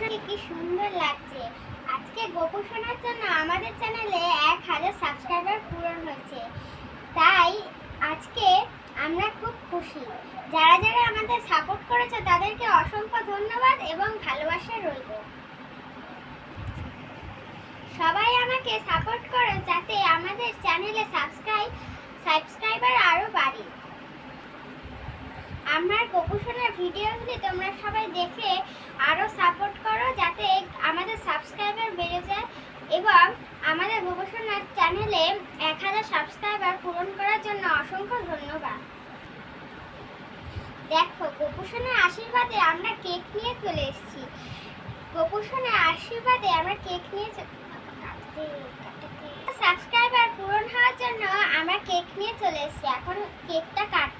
গোপুসোনা কি সুন্দর লাগছে। আজকে গোপুসোনার জন্য আমাদের চ্যানেলে এক হাজার সাবস্ক্রাইবার পূরণ হয়েছে। তাই আজকে আমরা খুব খুশি। যারা যারা আমাদের সাপোর্ট করেছে, তাদেরকে অসংখ্য ধন্যবাদ এবং ভালোবাসা রইল। সবাই আমাকে সাপোর্ট করো যাতে আমাদের চ্যানেলে সাবস্ক্রাইব সাবস্ক্রাইবার আরও বাড়ে। আমার গোপুসোনার ভিডিওগুলি তোমরা সবাই দেখে আরও সাপোর্ট করো যাতে আমাদের সাবস্ক্রাইবার বেড়ে যায় এবং আমাদের গোপুসোনার চ্যানেলে এক হাজার সাবস্ক্রাইবার পূরণ করার জন্য অসংখ্য ধন্যবাদ। দেখো, গোপুসোনার আশীর্বাদে আমরা কেক নিয়ে চলে এসেছি। গোপুসোনার আশীর্বাদে আমরা কেক নিয়ে সাবস্ক্রাইবার পূরণ হওয়ার জন্য আমরা কেক নিয়ে চলে এসেছি। এখন কেকটা কাটবো